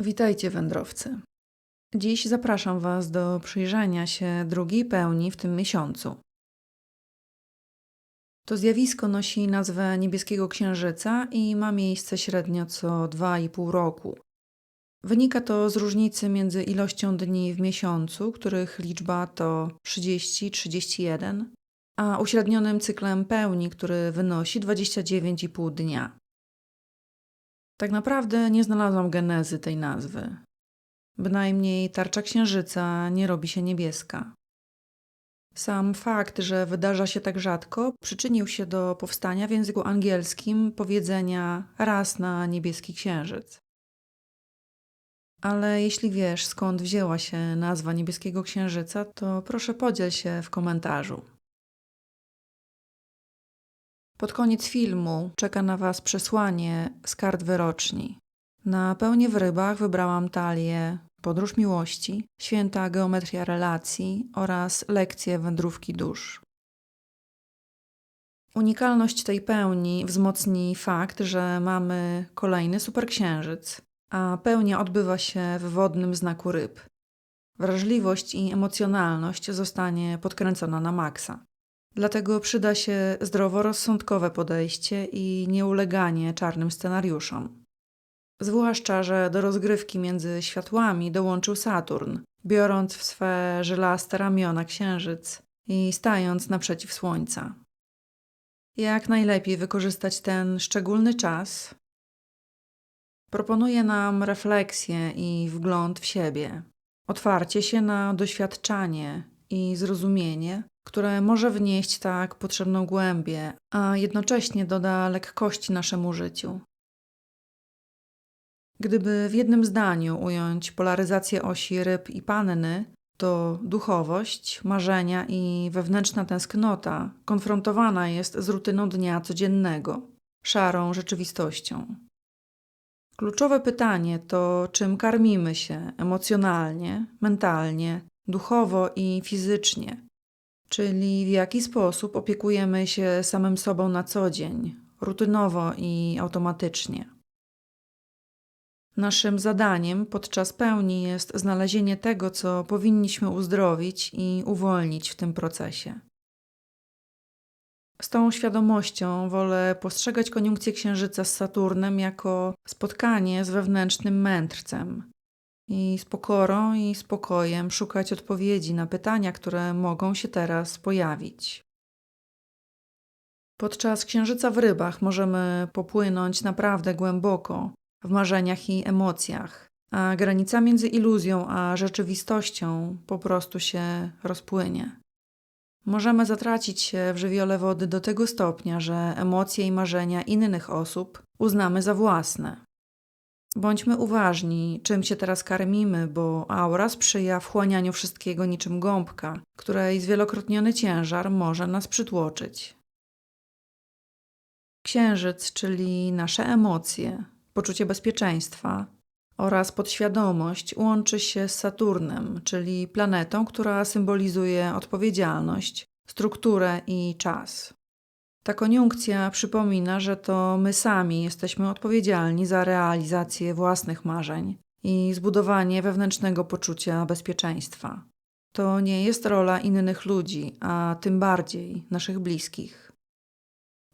Witajcie, wędrowcy. Dziś zapraszam Was do przyjrzenia się drugiej pełni w tym miesiącu. To zjawisko nosi nazwę niebieskiego księżyca i ma miejsce średnio co 2,5 roku. Wynika to z różnicy między ilością dni w miesiącu, których liczba to 30-31, a uśrednionym cyklem pełni, który wynosi 29,5 dnia. Tak naprawdę nie znalazłam genezy tej nazwy. Bynajmniej tarcza księżyca nie robi się niebieska. Sam fakt, że wydarza się tak rzadko, przyczynił się do powstania w języku angielskim powiedzenia raz na niebieski księżyc. Ale jeśli wiesz, skąd wzięła się nazwa niebieskiego księżyca, to proszę podziel się w komentarzu. Pod koniec filmu czeka na Was przesłanie z kart wyroczni. Na pełnię w rybach wybrałam talię Podróż miłości, święta geometria relacji oraz lekcje wędrówki dusz. Unikalność tej pełni wzmocni fakt, że mamy kolejny superksiężyc, a pełnia odbywa się w wodnym znaku ryb. Wrażliwość i emocjonalność zostanie podkręcona na maksa. Dlatego przyda się zdroworozsądkowe podejście i nieuleganie czarnym scenariuszom. Zwłaszcza, że do rozgrywki między światłami dołączył Saturn, biorąc w swe żylaste ramiona księżyc i stając naprzeciw Słońca. Jak najlepiej wykorzystać ten szczególny czas? Proponuje nam refleksję i wgląd w siebie, otwarcie się na doświadczanie i zrozumienie, które może wnieść tak potrzebną głębię, a jednocześnie doda lekkości naszemu życiu. Gdyby w jednym zdaniu ująć polaryzację osi ryb i panny, to duchowość, marzenia i wewnętrzna tęsknota konfrontowana jest z rutyną dnia codziennego, szarą rzeczywistością. Kluczowe pytanie to, czym karmimy się emocjonalnie, mentalnie, duchowo i fizycznie, czyli w jaki sposób opiekujemy się samym sobą na co dzień, rutynowo i automatycznie. Naszym zadaniem podczas pełni jest znalezienie tego, co powinniśmy uzdrowić i uwolnić w tym procesie. Z tą świadomością wolę postrzegać koniunkcję Księżyca z Saturnem jako spotkanie z wewnętrznym mędrcem i z pokorą i spokojem szukać odpowiedzi na pytania, które mogą się teraz pojawić. Podczas Księżyca w rybach możemy popłynąć naprawdę głęboko w marzeniach i emocjach, a granica między iluzją a rzeczywistością po prostu się rozpłynie. Możemy zatracić się w żywiole wody do tego stopnia, że emocje i marzenia innych osób uznamy za własne. Bądźmy uważni, czym się teraz karmimy, bo aura sprzyja wchłanianiu wszystkiego niczym gąbka, której zwielokrotniony ciężar może nas przytłoczyć. Księżyc, czyli nasze emocje, poczucie bezpieczeństwa oraz podświadomość łączy się z Saturnem, czyli planetą, która symbolizuje odpowiedzialność, strukturę i czas. Ta koniunkcja przypomina, że to my sami jesteśmy odpowiedzialni za realizację własnych marzeń i zbudowanie wewnętrznego poczucia bezpieczeństwa. To nie jest rola innych ludzi, a tym bardziej naszych bliskich.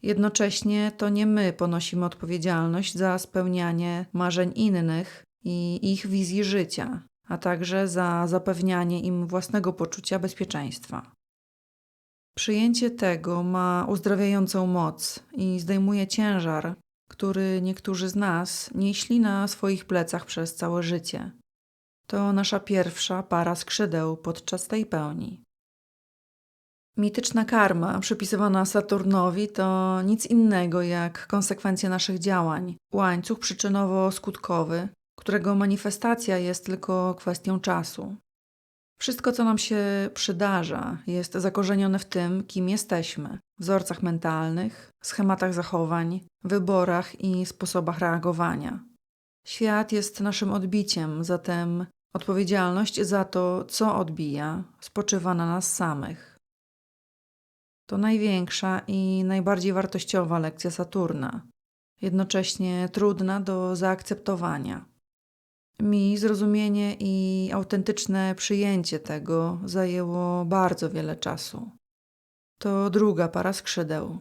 Jednocześnie to nie my ponosimy odpowiedzialność za spełnianie marzeń innych i ich wizji życia, a także za zapewnianie im własnego poczucia bezpieczeństwa. Przyjęcie tego ma uzdrawiającą moc i zdejmuje ciężar, który niektórzy z nas nieśli na swoich plecach przez całe życie. To nasza pierwsza para skrzydeł podczas tej pełni. Mityczna karma przypisywana Saturnowi to nic innego jak konsekwencja naszych działań, łańcuch przyczynowo-skutkowy, którego manifestacja jest tylko kwestią czasu. Wszystko, co nam się przydarza, jest zakorzenione w tym, kim jesteśmy, wzorcach mentalnych, schematach zachowań, wyborach i sposobach reagowania. Świat jest naszym odbiciem, zatem odpowiedzialność za to, co odbija, spoczywa na nas samych. To największa i najbardziej wartościowa lekcja Saturna, jednocześnie trudna do zaakceptowania. Mi zrozumienie i autentyczne przyjęcie tego zajęło bardzo wiele czasu. To druga para skrzydeł.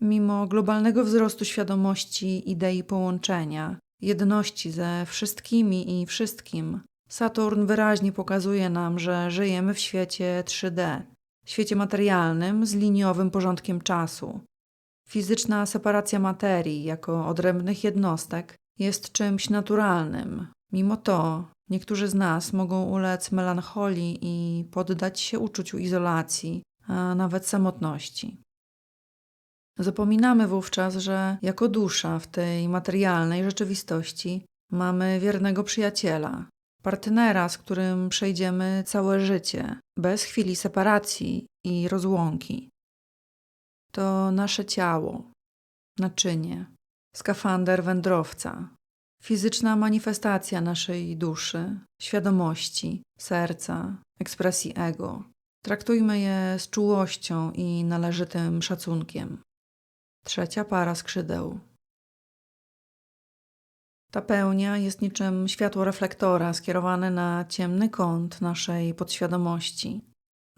Mimo globalnego wzrostu świadomości idei połączenia, jedności ze wszystkimi i wszystkim, Saturn wyraźnie pokazuje nam, że żyjemy w świecie 3D, świecie materialnym z liniowym porządkiem czasu. Fizyczna separacja materii jako odrębnych jednostek jest czymś naturalnym. Mimo to niektórzy z nas mogą ulec melancholii i poddać się uczuciu izolacji, a nawet samotności. Zapominamy wówczas, że jako dusza w tej materialnej rzeczywistości mamy wiernego przyjaciela, partnera, z którym przejdziemy całe życie, bez chwili separacji i rozłąki. To nasze ciało, naczynie, skafander wędrowca, fizyczna manifestacja naszej duszy, świadomości, serca, ekspresji ego. Traktujmy je z czułością i należytym szacunkiem. Trzecia para skrzydeł. Ta pełnia jest niczym światło reflektora skierowane na ciemny kąt naszej podświadomości.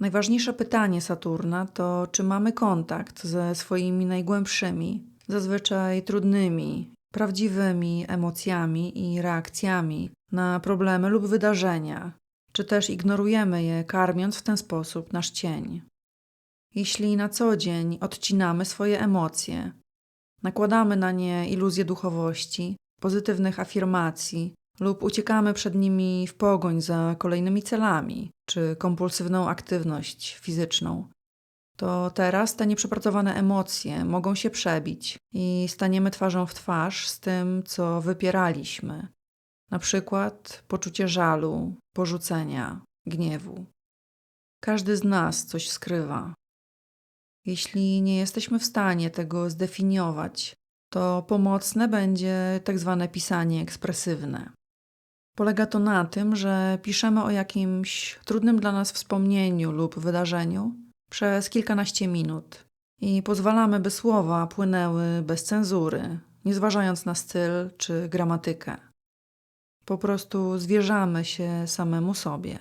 Najważniejsze pytanie Saturna to, czy mamy kontakt ze swoimi najgłębszymi, zazwyczaj trudnymi, prawdziwymi emocjami i reakcjami na problemy lub wydarzenia, czy też ignorujemy je, karmiąc w ten sposób nasz cień. Jeśli na co dzień odcinamy swoje emocje, nakładamy na nie iluzję duchowości, pozytywnych afirmacji lub uciekamy przed nimi w pogoń za kolejnymi celami czy kompulsywną aktywność fizyczną, to teraz te nieprzepracowane emocje mogą się przebić i staniemy twarzą w twarz z tym, co wypieraliśmy. Na przykład poczucie żalu, porzucenia, gniewu. Każdy z nas coś skrywa. Jeśli nie jesteśmy w stanie tego zdefiniować, to pomocne będzie tak zwane pisanie ekspresywne. Polega to na tym, że piszemy o jakimś trudnym dla nas wspomnieniu lub wydarzeniu przez kilkanaście minut i pozwalamy, by słowa płynęły bez cenzury, nie zważając na styl czy gramatykę. Po prostu zwierzamy się samemu sobie.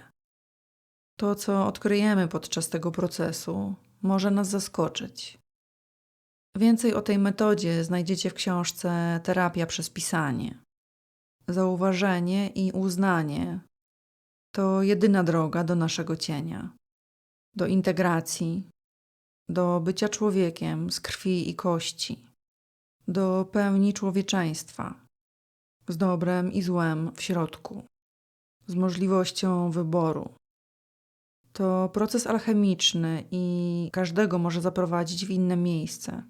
To, co odkryjemy podczas tego procesu, może nas zaskoczyć. Więcej o tej metodzie znajdziecie w książce Terapia przez pisanie. Zauważenie i uznanie to jedyna droga do naszego cienia, do integracji, do bycia człowiekiem z krwi i kości, do pełni człowieczeństwa, z dobrem i złem w środku, z możliwością wyboru. To proces alchemiczny i każdego może zaprowadzić w inne miejsce.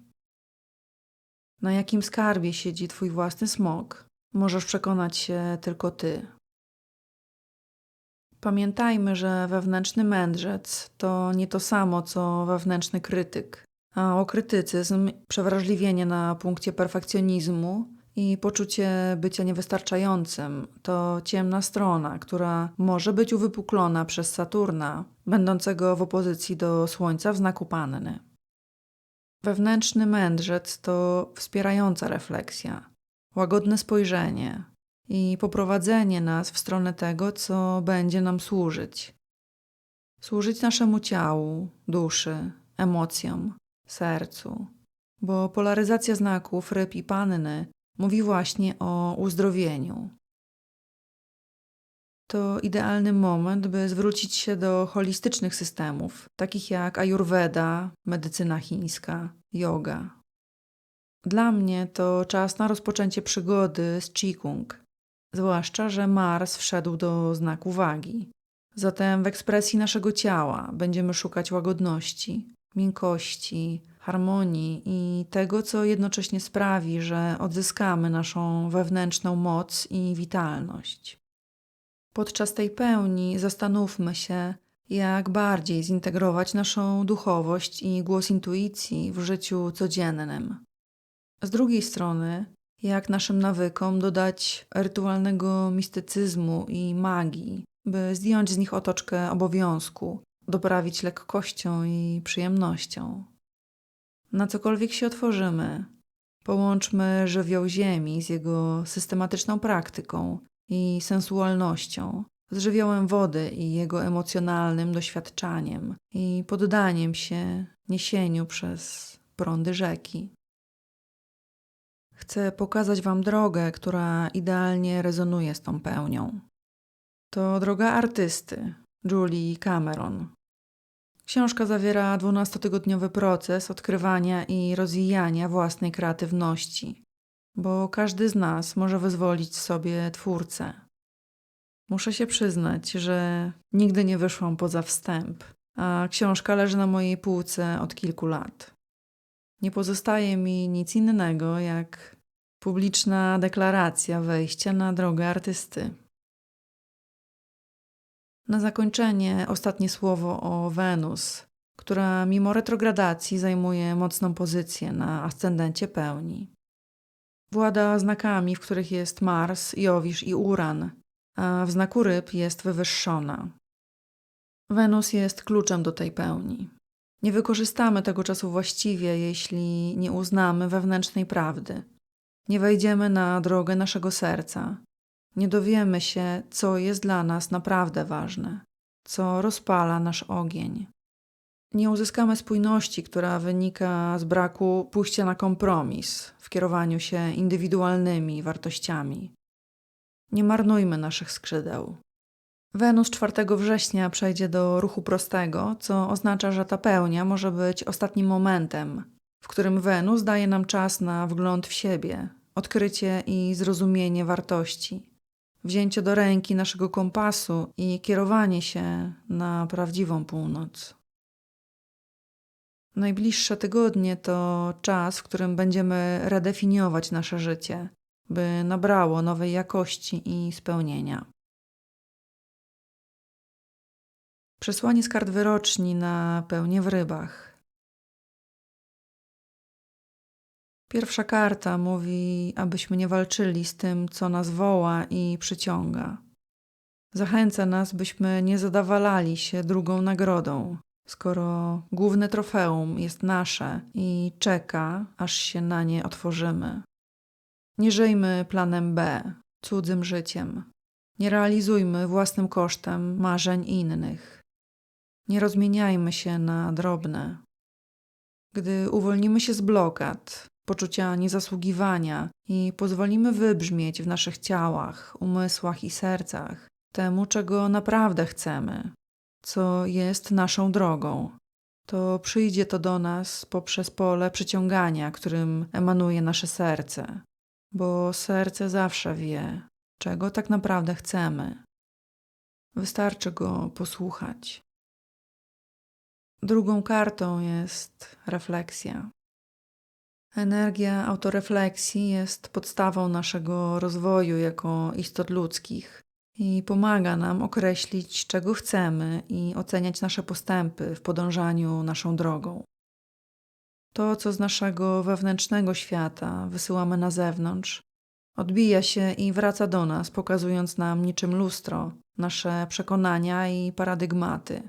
Na jakim skarbie siedzi Twój własny smok, możesz przekonać się tylko Ty. Pamiętajmy, że wewnętrzny mędrzec to nie to samo co wewnętrzny krytyk, a okrytycyzm, przewrażliwienie na punkcie perfekcjonizmu i poczucie bycia niewystarczającym to ciemna strona, która może być uwypuklona przez Saturna, będącego w opozycji do Słońca w znaku Panny. Wewnętrzny mędrzec to wspierająca refleksja, łagodne spojrzenie i poprowadzenie nas w stronę tego, co będzie nam służyć. Służyć naszemu ciału, duszy, emocjom, sercu, bo polaryzacja znaków ryb i panny mówi właśnie o uzdrowieniu. To idealny moment, by zwrócić się do holistycznych systemów, takich jak Ayurveda, medycyna chińska, yoga. Dla mnie to czas na rozpoczęcie przygody z Qigong, zwłaszcza, że Mars wszedł do znaku wagi. Zatem w ekspresji naszego ciała będziemy szukać łagodności, miękkości, harmonii i tego, co jednocześnie sprawi, że odzyskamy naszą wewnętrzną moc i witalność. Podczas tej pełni zastanówmy się, jak bardziej zintegrować naszą duchowość i głos intuicji w życiu codziennym. Z drugiej strony, jak naszym nawykom dodać rytualnego mistycyzmu i magii, by zdjąć z nich otoczkę obowiązku, doprawić lekkością i przyjemnością. Na cokolwiek się otworzymy, połączmy żywioł Ziemi z jego systematyczną praktyką i sensualnością, z żywiołem wody i jego emocjonalnym doświadczaniem i poddaniem się niesieniu przez prądy rzeki. Chcę pokazać Wam drogę, która idealnie rezonuje z tą pełnią. To droga artysty, Julie Cameron. Książka zawiera dwunastotygodniowy proces odkrywania i rozwijania własnej kreatywności, bo każdy z nas może wyzwolić sobie twórcę. Muszę się przyznać, że nigdy nie wyszłam poza wstęp, a książka leży na mojej półce od kilku lat. Nie pozostaje mi nic innego jak publiczna deklaracja wejścia na drogę artysty. Na zakończenie ostatnie słowo o Wenus, która mimo retrogradacji zajmuje mocną pozycję na ascendencie pełni. Włada znakami, w których jest Mars, Jowisz i Uran, a w znaku ryb jest wywyższona. Wenus jest kluczem do tej pełni. Nie wykorzystamy tego czasu właściwie, jeśli nie uznamy wewnętrznej prawdy. Nie wejdziemy na drogę naszego serca. Nie dowiemy się, co jest dla nas naprawdę ważne, co rozpala nasz ogień. Nie uzyskamy spójności, która wynika z braku pójścia na kompromis w kierowaniu się indywidualnymi wartościami. Nie marnujmy naszych skrzydeł. Wenus 4 września przejdzie do ruchu prostego, co oznacza, że ta pełnia może być ostatnim momentem, w którym Wenus daje nam czas na wgląd w siebie, odkrycie i zrozumienie wartości, wzięcie do ręki naszego kompasu i kierowanie się na prawdziwą północ. Najbliższe tygodnie to czas, w którym będziemy redefiniować nasze życie, by nabrało nowej jakości i spełnienia. Przesłanie z kart wyroczni na pełnię w rybach. Pierwsza karta mówi, abyśmy nie walczyli z tym, co nas woła i przyciąga. Zachęca nas, byśmy nie zadawalali się drugą nagrodą, skoro główne trofeum jest nasze i czeka, aż się na nie otworzymy. Nie żyjmy planem B, cudzym życiem. Nie realizujmy własnym kosztem marzeń innych. Nie rozmieniajmy się na drobne. Gdy uwolnimy się z blokad, poczucia niezasługiwania i pozwolimy wybrzmieć w naszych ciałach, umysłach i sercach temu, czego naprawdę chcemy, co jest naszą drogą, to przyjdzie to do nas poprzez pole przyciągania, którym emanuje nasze serce, bo serce zawsze wie, czego tak naprawdę chcemy. Wystarczy go posłuchać. Drugą kartą jest refleksja. Energia autorefleksji jest podstawą naszego rozwoju jako istot ludzkich i pomaga nam określić, czego chcemy i oceniać nasze postępy w podążaniu naszą drogą. To, co z naszego wewnętrznego świata wysyłamy na zewnątrz, odbija się i wraca do nas, pokazując nam niczym lustro nasze przekonania i paradygmaty,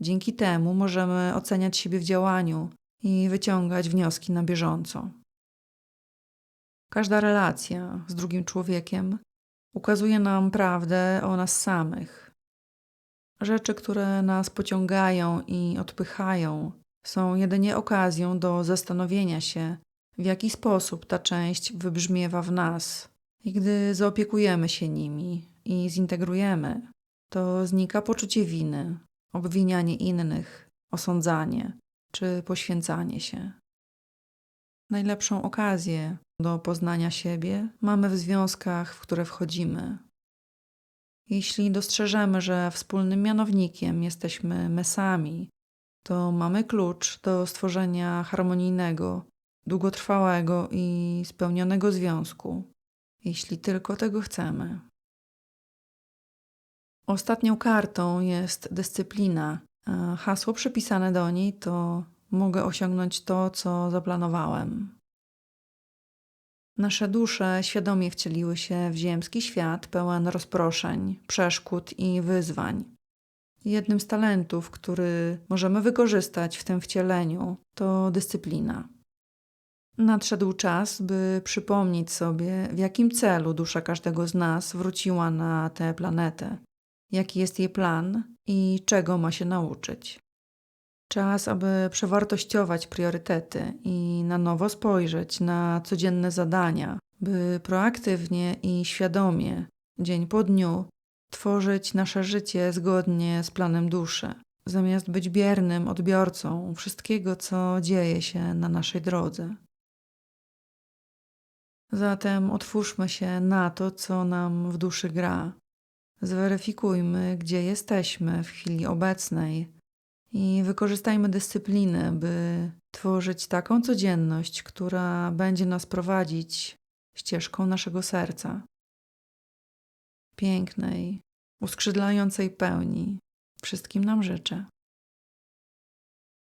Dzięki temu możemy oceniać siebie w działaniu i wyciągać wnioski na bieżąco. Każda relacja z drugim człowiekiem ukazuje nam prawdę o nas samych. Rzeczy, które nas pociągają i odpychają, są jedynie okazją do zastanowienia się, w jaki sposób ta część wybrzmiewa w nas. I gdy zaopiekujemy się nimi i zintegrujemy, to znika poczucie winy, obwinianie innych, osądzanie czy poświęcanie się. Najlepszą okazję do poznania siebie mamy w związkach, w które wchodzimy. Jeśli dostrzeżemy, że wspólnym mianownikiem jesteśmy my sami, to mamy klucz do stworzenia harmonijnego, długotrwałego i spełnionego związku, jeśli tylko tego chcemy. Ostatnią kartą jest dyscyplina. Hasło przypisane do niej to mogę osiągnąć to, co zaplanowałem. Nasze dusze świadomie wcieliły się w ziemski świat pełen rozproszeń, przeszkód i wyzwań. Jednym z talentów, który możemy wykorzystać w tym wcieleniu, to dyscyplina. Nadszedł czas, by przypomnieć sobie, w jakim celu dusza każdego z nas wróciła na tę planetę, jaki jest jej plan i czego ma się nauczyć. Czas, aby przewartościować priorytety i na nowo spojrzeć na codzienne zadania, by proaktywnie i świadomie, dzień po dniu, tworzyć nasze życie zgodnie z planem duszy, zamiast być biernym odbiorcą wszystkiego, co dzieje się na naszej drodze. Zatem otwórzmy się na to, co nam w duszy gra. Zweryfikujmy, gdzie jesteśmy w chwili obecnej i wykorzystajmy dyscyplinę, by tworzyć taką codzienność, która będzie nas prowadzić ścieżką naszego serca. Pięknej, uskrzydlającej pełni. Wszystkim nam życzę.